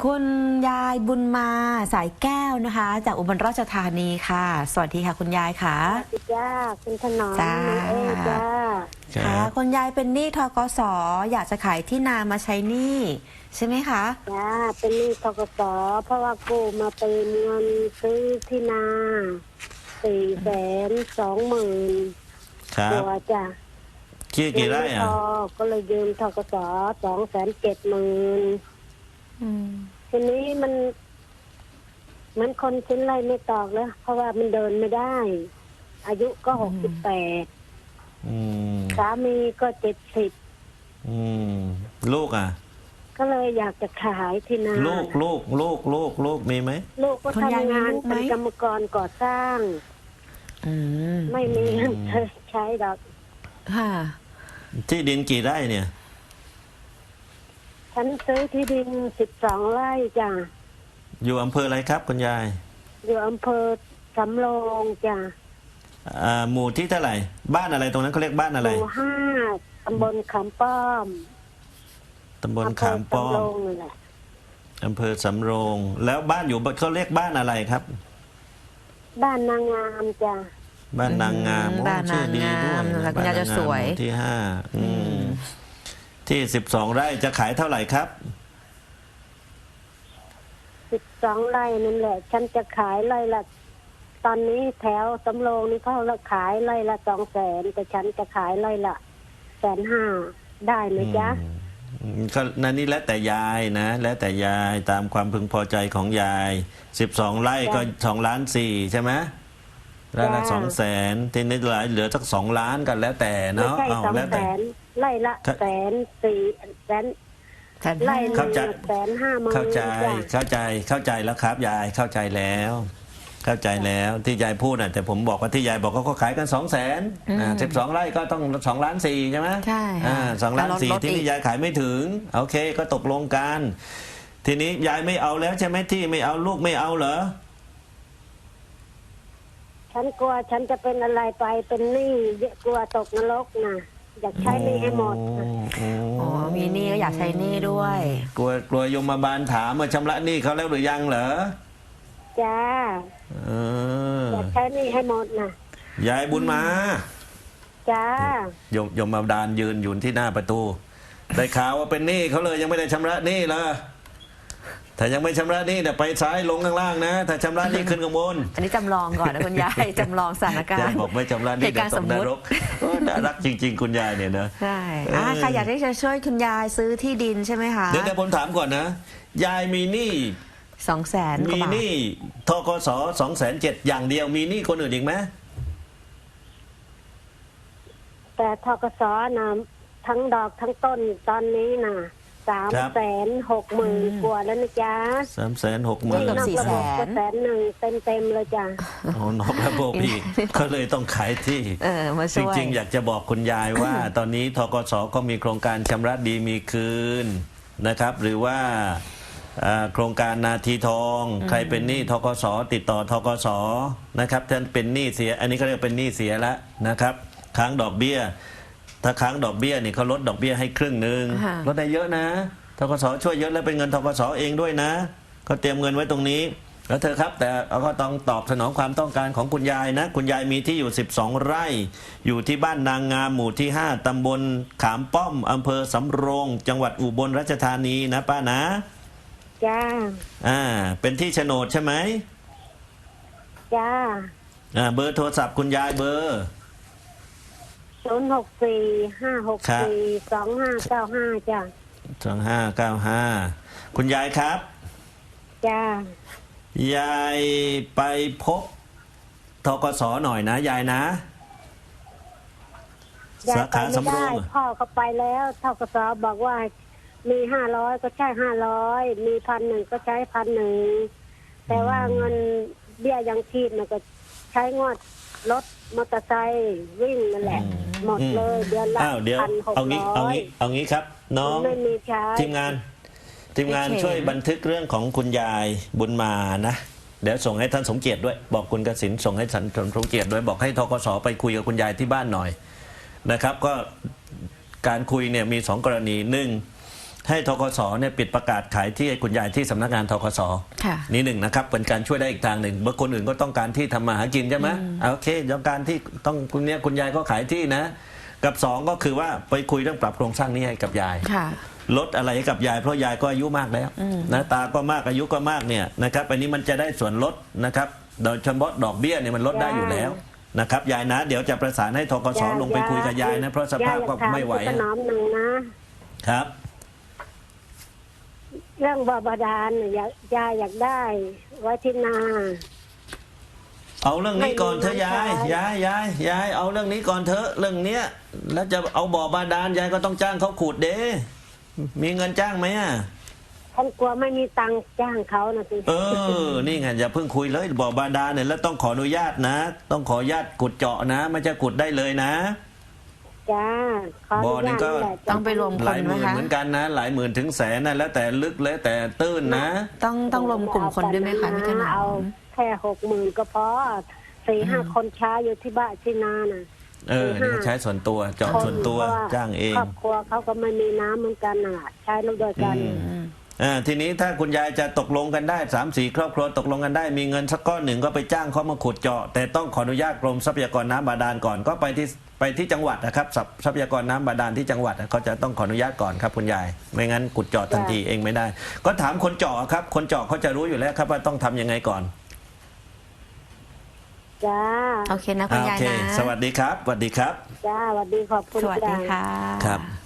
คุณยายบุญมาสายแก้วนะคะ จากอุบลราชธานีค่ะ สวัสดีค่ะ คุณยายค่ะจ้าคุณถนอมจ้า น้องเอ้จ้าครัค่ะบคุณยายเป็นหนี้ทกสอยากจะขายที่นามาใช้หนี้ใช่ไหมคะ จ้าเป็นหนี้ทกสเพราะว่ากู้มาเป็นเงินซื้อที่นาสี่แสนสองหมื่นครับตัวจ้ากี่กี่ไร่ม่อะพอก็เลยยืมทกสสองแสนเจ็ดหมื่น ทีนี้มันเหมือนคนชิ้นไรไม่ตอกแล้ว เพราะว่ามันเดินไม่ได้ อายุก็หกสิบแปดอืมสามีก็เจ็ดสิบอืมลูกอะ ก็เลยอยากจะขายที่นาลูกลูกลูกลูกลูกมีไหมลูกก็คุณยายทำงานมีลูกไหมเป็นกรรมกรก่อสร้าง อืมไม่มีเงินใช้ดอกค่ะ ที่ดินกี่ไร่เนี่ย ฉันซื้อที่ดินสิบสองไร่จ้ะอยู่อำเภออะไรครับคุณยายอยู่อำเภอสำโรงจ้ะอ่าหมู่ที่เท่าไหร่ บ้านอะไรตรงนั้นเขาเรียกบ้านหอะไรมู่ห้าตำบลขามป้อมตำบลอำเภขามป้อสำโรมงนั่นแหละอำเภอสำโรง แล้วบ้านอยู่เขาเรียกบ้านอะไรครับ บ้านนางงามจ้ะบ้านนางงามอืมโอ้บ้านชื่อดีด้วยนางงามนะคะคุณยายจะสวยบ้นนางงามหมู่ที่ห้าอืม ที่สิบสองไร่จะขายเท่าไหร่ครับ สิบสองไร่นั่นแหละ ฉันจะขายไร่ละ ตอนนี้แถวสำโรงนี่เขาละขายไร่ละสองแสนแต่ฉันจะขายไร่ละแสนห้าได้ไหมจ๊ะอืมก็นั่นนี่แล้วแต่ยายนะ แล้วแต่ยายตามความพึงพอใจของยายสิบสองไร่ก็สองล้านสี่ใช่ไหมไร่ละจ้าสองแสนทีนี้เหลือเหลือสักสองล้านกันแล้วแต่ไม่เนาะใช่เอาสองแล้วแสแต่น ไร่ละครับ แสนสี่แสนแสนไร่ห้าหนึ่งแสนห้าหมื่นเข้าใจจ้ะเข้าใจเข้าใจแล้วครับยายเข้าใจแล้ว เข้าใจแล้วที่ยายพูดน่ะแต่ผมบอกว่าที่ยายบอกว่าเขาขายกันสองแสนสิบสองไร่ก็ต้องสองล้านสี่ใช่ไหมใช่ค่ะอ่าสองล้านแล้วลดสี่ลดที่อีนี่กยายขายไม่ถึง โอเคก็ตกลงกัน ทีนี้ยายไม่เอาแล้วใช่ไหมที่ไม่เอาลูกไม่เอาเหรอ ฉันกลัวฉันจะเป็นอะไรไปเป็นหนี้เยอะกลัวตกนรกนะ อยากใช้หนี้ให้หมดนะอ๋อมีหนี้ก็อยากใช้หนี้ด้วย กลัวกลัวยมบาลถามว่าชำระหนี้เขาแล้วหรือยังเหรอจ้าเอออยากใช้หนี้ให้หมดนะยายบุญมา จ้ายมยมบาลยืนอยู่ที่หน้าประตู ได้ข่าวว่าเป็นหนี้เขาเลยยังไม่ได้ชำระหนี้เลย ถ้ายังไม่ชำระหนี้เนี่ยไปซ้ายลงข้างล่างนะ ถ้าชำระหนี้ขึ้นข้างบนอันนี้จำลองก่อนนะคุณยาย จำลองสถานการยายณ์บอกไม่ชำระหเหนี้ตุเดี๋กายรวณ์ตสกมนมุติรกโอ้น่ารักจริง ๆ คุณยายเนี่ยนะ ใช่อ่าเออใครอยากที่จะช่วยคุณยายซื้อที่ดินใช่ไหมคะเดี๋ยวเดี๋ยวผมถามก่อนนะ ยายมีหนี้สองแสนกมีว่าบาทหนี้ทกสสองแสนเจ็ดอย่างเดียวมีหนี้คนอื่นอีกไหมแต่ทกสนะทั้งดอกทั้งต้นตอนนี้นะ สามแสนหกหมื่นกว่าแล้วนะจ๊ะสามแสนหกหมื่นเกือบนอกสี่ระแสบบก็นแสนหนึ่งเต็มเต็มๆเลยจ้ะ โอ้นอกระบบอีกก็เลยต้องขายที่ เออมาจช่วย ริงๆ อยากจะบอกคุณยายว่า ตอนนี้ทกสก็มีโครงการชำระดีมีคืนนะครับ หรือว่าอ่าโครงการนาทีทอง ใครเป็นหนี้ทกสติดต่อทกสนะครับท่านเป็นหนี้เสีย อันนี้ก็เรียกเป็นหนี้เสียแล้วนะครับ ค้างดอกเบี้ย ถ้าค้างดอกเบี้ยนี่เขาลดดอกเบี้ยให้ครึ่งหนึ่งค่ะ ลดได้เยอะนะทกสช่วยเยอะแล้วเป็นเงินทกสเองด้วยนะเขาเตรียมเงินไว้ตรงนี้ แล้วเธอครับ แต่เราก็ต้องตอบสนองความต้องการของคุณยายนะ คุณยายมีที่อยู่ 12 ไร่ อยู่ที่บ้านนางงามหมู่ที่ 5 ตำบลขามป้อมอำเภอสำโรง จังหวัดอุบลราชธานีนะป้านะ จ้า อ่า เป็นที่โฉนดใช่ไหมจ้า อ่า เบอร์โทรศัพท์คุณยายเบอร์ ศูนย์หกสี่ห้าหกสี่สองห้าเก้าห้าจ้ะสองห้าเก้าห้าคุณยายครับ จ้ายายไปพบทกสหน่อยนะยายนะ ยายสาไปขาไม่สำโรได้งพ่อเขาไปแล้วทกสบอกว่า มีห้าร้อยก็ใช้ห้าร้อยมีพันหนึ่งก็ใช้พันหนึ่งแต่ว่าเงินเบี้ยยังชีพเนี่ยก็ใช้งวด รถมอเตอร์ไซค์วิ่งนั่นแหละ หมดเลยเดือนละอ้าวเดี๋ยวพันหกเอางี้ร้เอาอยงี้เอางี้ครับ น้องไม่มีใช้ทีมงาน ทีมงานโอเคช่วยบันทึกเรื่องของคุณยายบุญมานะเดี๋ยวส่งให้ท่านสมเกียรติด้วย บอกคุณกสินส่งให้ท่านสมเกียรติด้วยบอกให้ทกสไปคุยกับคุณยายที่บ้านหน่อยนะครับ ก็การคุยเนี่ยมีสองกรณีหนึ่ง ให้ทกสเนี่ยปิดประกาศขายที่ให้คุณยายที่สำนักงานทกสค่ะนี่หนึ่งนะครับเป็นการช่วยได้อีกทางหนึ่งบางคนอื่นก็ต้องการที่ทำมาหากินใช่ไหมอะโอเคต้องการที่ต้องคุณเนี่ยคุณยายก็ขายที่นะ กับสองก็คือว่าไปคุยเรื่องปรับโครงสร้างหนี้ให้กับยาย ค่ะ ลดอะไรให้กับยายเพราะยายก็อายุมากแล้วนะตาก็มากอายุก็มากเนี่ยนะครับอันนี้มันจะได้ส่วนลดนะครับโดยเฉพาะดอกเบี้ยเนี่ยมันลดได้อยู่แล้วนะครับยายนะ เดี๋ยวจะประสานให้ทกสลงไปคุยกับยายนะเพราะสภาพก็ไม่ไหวย่าอยากถามคุณถนอมหนึ่งนะครับ เรื่องบาบาดาลน่ะอยากยายอยากได้ ไว้ที่นา เอาเรื่องนี้ก่อนเถอะไม่ยายมีน้ำใช้ยายยายยายเอาเรื่องนี้ก่อนเถอะเรื่องเนี้ย แล้วจะเอาบ่อบาดาลยายก็ต้องจ้างเขาขุดเด้มีเงินจ้างไหมอะฉันกลัวไม่มีตังค์จ้างเขานะสิเออ นี่ไงอย่าเพิ่งคุยเลยบ่อบาดาลเนี่ยแล้วต้องขออนุญาตนะ ต้องขออนุญาตขุดเจาะนะไม่จะขุดได้เลยนะ จ้าขออบ่อนุนี่ญาตก็นี่แหละต้องไปรวมหคลานยหไหมมื่นคะเหมือนกันนะ หลายหมื่นถึงแสนนะแล้วแต่ลึกแล้วแต่ตื้นนะ ต้องต้องรวมกลุ่มคนด้วยไหมคะพี่ถนอเอามแค่หกหมื่นก็พอสี่ห้าคนใช้อยู่ที่บ้านที่นาน่ะ เออนี่ก็ใช้ส่วนตัวเจาะส่วนตัวเพระจ้างเอง ครอบครัวเขาก็ไม่มีน้ำเหมือนกันน่ะ ใช้ลูกด้วยกันอืมอ่าทีนี้ถ้าคุณยายจะตกลงกันได้สามสี่ครอบครัวตกลงกันได้มีเงินสักก้อนหนึ่งก็ไปจ้างเขามาขุดเจาะ แต่ต้องขออนุญาตกรมทรัพยากรน้ำบาดาลก่อนก็ไปที่ ไปที่จังหวัดนะครับทรัพทรัพยากรน้ำบาดาลที่จังหวัดเขาจะต้องขออนุญาตก่อนครับคุณยาย ไม่งั้นขุดเจาะทันทีเองไม่ได้ ก็ถามคนเจาะครับ คนเจาะเขาจะรู้อยู่แล้วครับว่าต้องทำยังไงก่อนจ้าโอเคนะคุณายอ่ายโอเคนะสวัสดีครับสวัสดีครับ จ้าสวัสดีขอบคุณสวัสดีจ้า ค่ะ ครับ